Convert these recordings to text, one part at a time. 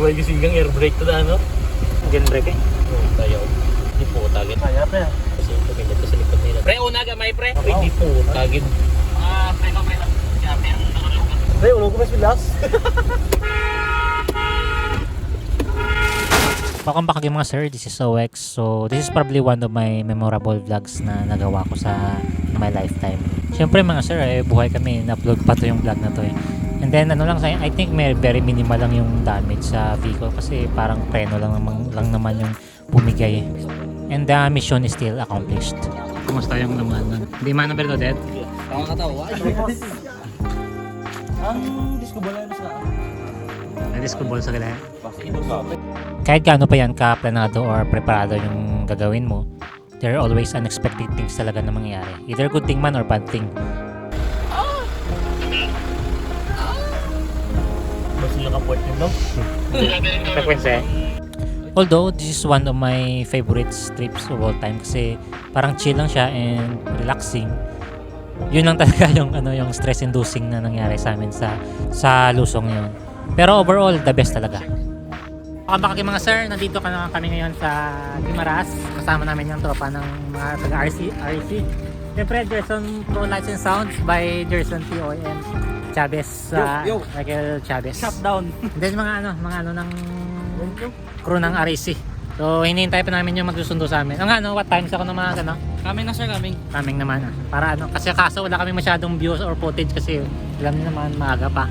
Kuhay gising kang air brake to na, ano? Gen brake eh. Oo, tayo. Hindi po tagin. Kaya pre. Kasi ito ganyan to sa likod nila. Pre, una gamay, pre. Okay, hindi po tagin. Ah, pre, pre, pre. Pre, ulo ko mas bilas. Welcome back again mga sir, this is OX. So, this is probably one of my memorable vlogs na nagawa ko sa my lifetime. Siyempre mga sir, eh, buhay kami, na-upload pa to yung vlog na to eh. And then ano lang, sa- I think may very minimal lang yung damage sa vehicle kasi parang preno lang naman, lang naman yung bumigay. And the mission is still accomplished. Kumusta yung lumanan? Hindi man overloaded? Tama ka tao. Ang disco ball na sa Na-disco ball sa sa kahit gaano pa yan ka-planado or preparado yung gagawin mo, there are always unexpected things talaga na mangyayari. Either good thing man or bad thing. Mas nakaport yun, no? Frequency. Although, this is one of my favorite trips of all time kasi parang chill lang siya and relaxing. Yun lang talaga yung ano yung stress inducing na nangyari sa amin sa sa Lusong yun. Pero overall, the best talaga. Welcome back mga sir, nandito ka na kami ngayon sa Guimaras. Kasama namin yung tropa ng mga taga RC, RC. Siyempre, Gerson Pro Lights and Sounds by Gerson POM Chavez. uh, Yo, yo. Michael Chavez. Shutdown. Then mga ano, mga ano ng crew ng RAC. So hinihintay pa namin yung magsusundo sa amin. Ang ano, what times ako ng mga ano? Kami na sir, kami. Kaming naman ah. Para ano, kasi kaso wala kami masyadong views or footage kasi alam niyo naman maaga pa.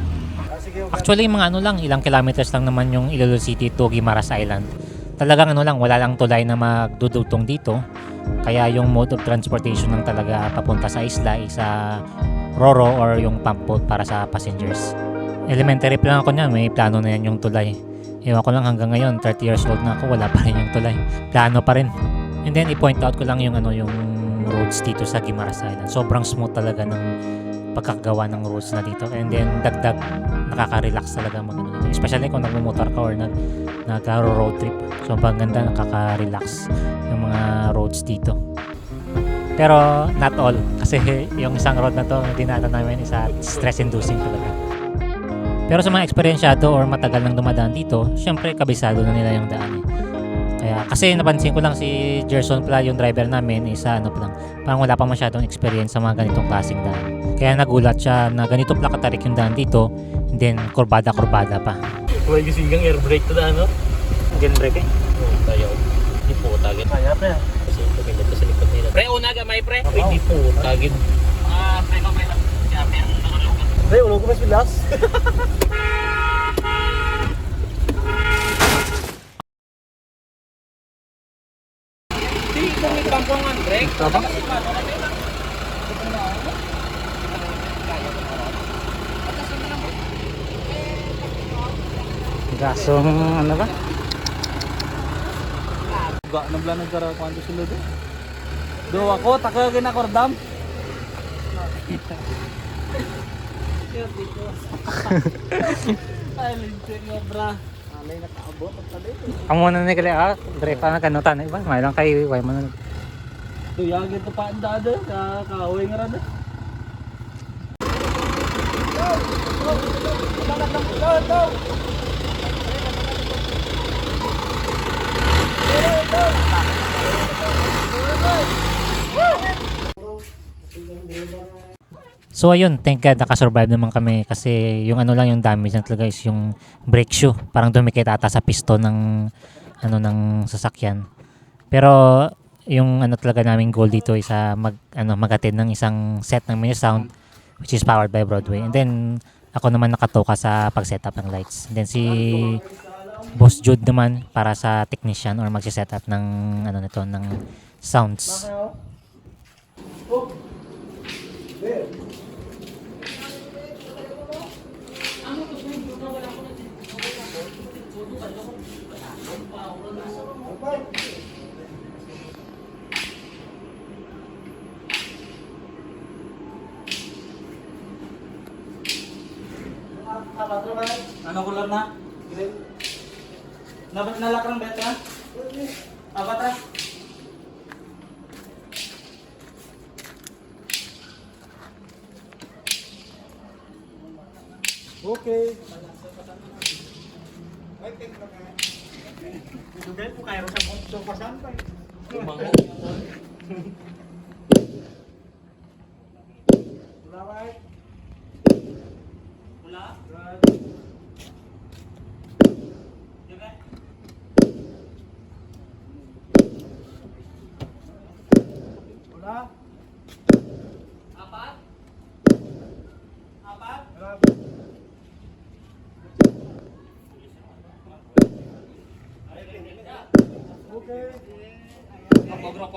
Actually mga ano lang, ilang kilometers lang naman yung Iloilo City to Guimaras Island. Talagang ano lang, wala lang tulay na magdudugtong dito. Kaya yung mode of transportation lang talaga papunta sa isla is sa Roro or yung pump boat para sa passengers. Elementary pa lang ako niyan, may plano na yan yung tulay. Ewan ko lang hanggang ngayon, 30 years old na ako, wala pa rin yung tulay. Plano pa rin. And then i-point out ko lang yung ano yung roads dito sa Guimaras Island. Sobrang smooth talaga ng pagkakagawa ng roads na dito. And then dagdag nakaka-relax talaga mag ano. Especially kung nagmumotor ka or nag nag-road trip. So pag ganda nakaka-relax yung mga roads dito. Pero not all kasi yung isang road na to dinaanan namin isa stress inducing talaga. Pero sa mga eksperyensyado or matagal nang dumadaan dito, syempre kabisado na nila yung daan eh. Kaya kasi napansin ko lang si Gerson pala yung driver namin isa ano pa lang, parang wala pa masyadong experience sa mga ganitong klaseng daan. Kaya nagulat siya na ganito pala katarik yung daan dito, and then kurbada-kurbada pa. Kuhay gising kang air brake to na, ano? Gen brake eh. Oo, tayo. Hindi po tagin. Kaya pre. Kasi ito ganyan to sa likod nila. Pre, una gamay, pre. Okay, hindi po tagin. Ah, pre, pre, pre. Pre, ulo ko mas bilas. Hindi, kung bangkong ang brake. Tama? Gasong ano ba? Ga na bla nagkara kwanto sila do. Do ako taka ginakordam. Ay, lintin nga bra. Alay nakaabot ang tali. Amo na ni kali ah, drive pa na kanutan iba, may lang kay way mo na. Do yagi to pa anda do ka kaaway nga rada. So ayun, thank God nakasurvive naman kami kasi yung ano lang yung damage lang talaga is yung brake shoe. Parang dumikit ata sa piston ng ano ng sasakyan. Pero yung ano talaga naming goal dito is ah, mag ano magatid ng isang set ng mini sound which is powered by Broadway. And then ako naman nakatoka sa pag-setup ng lights. And then si Boss Jude naman para sa technician or magsi-setup ng ano nito ng sounds. Ano lang na? Nabat nalak ng betra? Abatra? Okay. Pogro,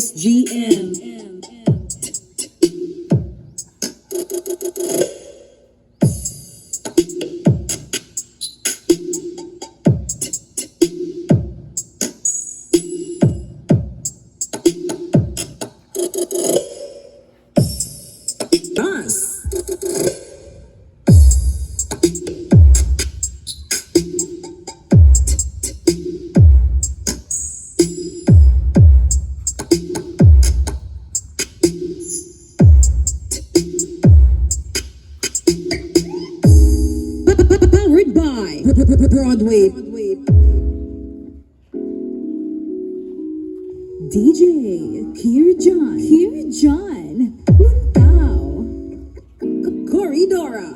SGM. Corridora.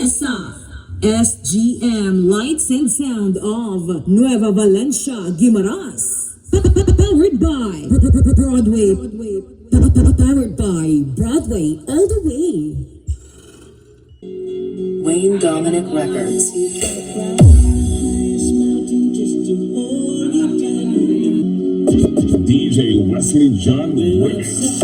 ESA. SGM Lights and Sound of Nueva Valencia, Guimaras. Powered by Broadway. Powered by Broadway all the way. Wayne Dominic Records. DJ Wesley John Wick.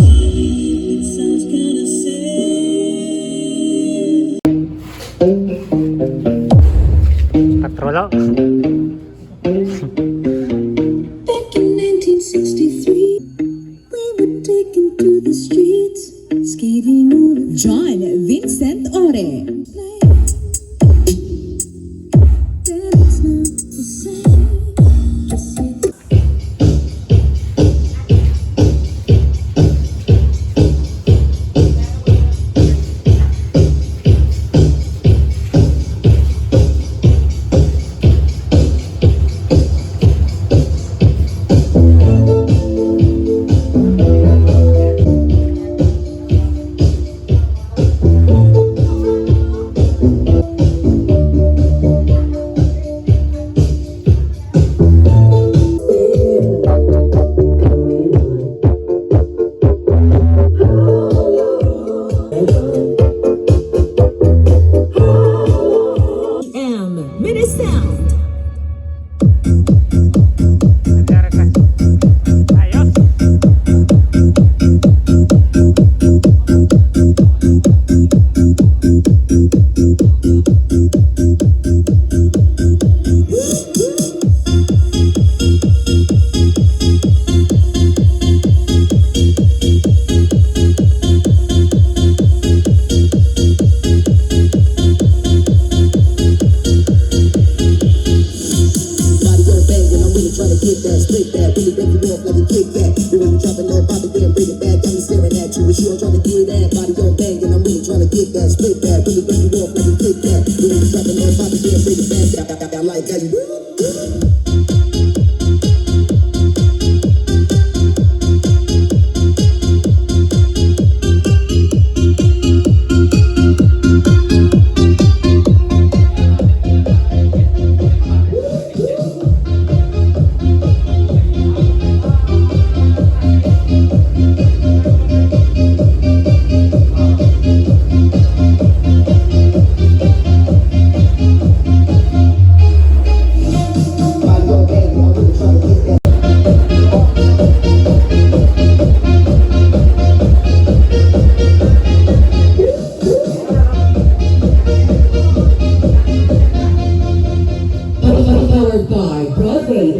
Kickback. The way you dropping low, Bobby, then bring it back, got me staring at you, and she don't trying to get that. Body go bang, and I'm really trying to get that, split that, really break you off like a kickback. The way you dropping low, Bobby, then bring it back, I, I, I, I like how you.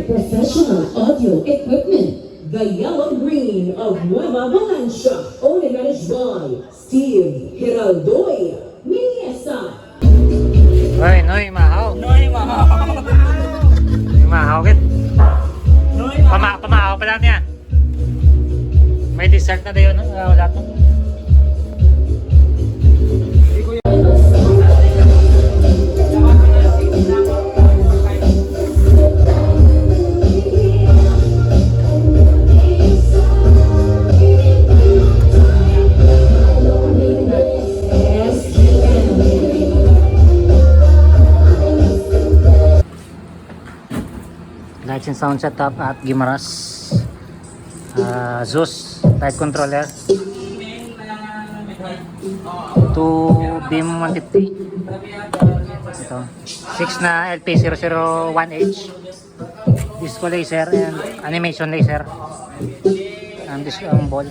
professional audio equipment. The Yellow Green of Nueva Valencia, only managed by Steve Geraldoy. Miniesa. Ơi, nơi mà hao. Nơi mà hao. Nơi mà hao pa lang niya. May dessert na dayon, wala tong sound setup at Gimaras. Uh, Zeus type controller. To beam 150. Ito. 6 na LP001H. Disco laser and animation laser. Ang disco ang ball.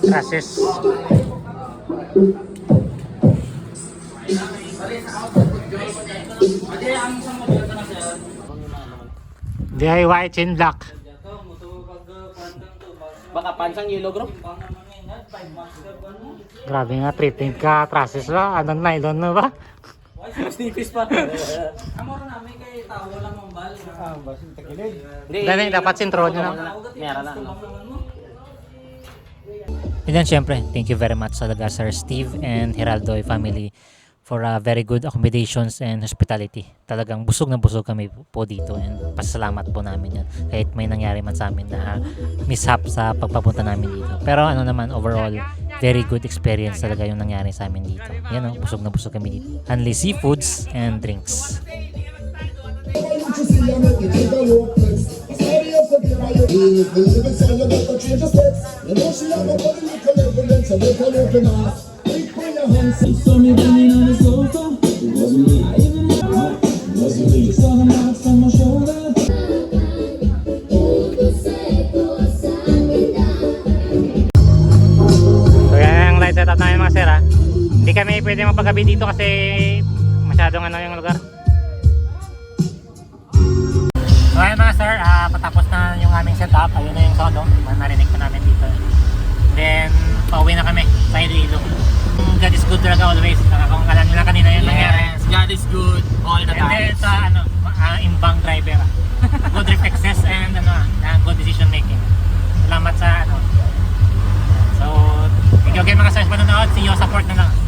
Crashes. DIY chain block. Baka pansang yellow bro. Grabe nga, treatment ka, process ba? Anong nylon na ba? Snipis pa. Hindi. Dali, dapat sintro nyo na. Meron na. And then syempre, thank you very much talaga Sir Steve and Heraldo family for uh, very good accommodations and hospitality. Talagang busog na busog kami po dito and pasalamat po namin yan. Kahit may nangyari man sa amin na uh, mishap sa pagpapunta namin dito. Pero ano naman, overall, very good experience talaga yung nangyari sa amin dito. Yan o, busog na busog kami dito. Only seafoods and drinks. Saw me banging on the sofa. It wasn't me. I even it wasn't me. Saw the marks. So yan ang light setup namin mga sir ha. Hindi kami pwede magpagabi dito kasi masyadong ano yung lugar. So ayun mga sir, ah, patapos na yung aming setup. Ayun na yung sound oh. Narinig pa namin dito. Then pauwi na kami sa Iloilo. God is good talaga always. Nyo lang kanina nangyari. Yes, God is good all the And then time. sa ano, ah, imbang driver. ah. good reflexes and ano, ah, good decision making. Salamat sa ano. So, thank you again mga sa panonood. See you, support na lang.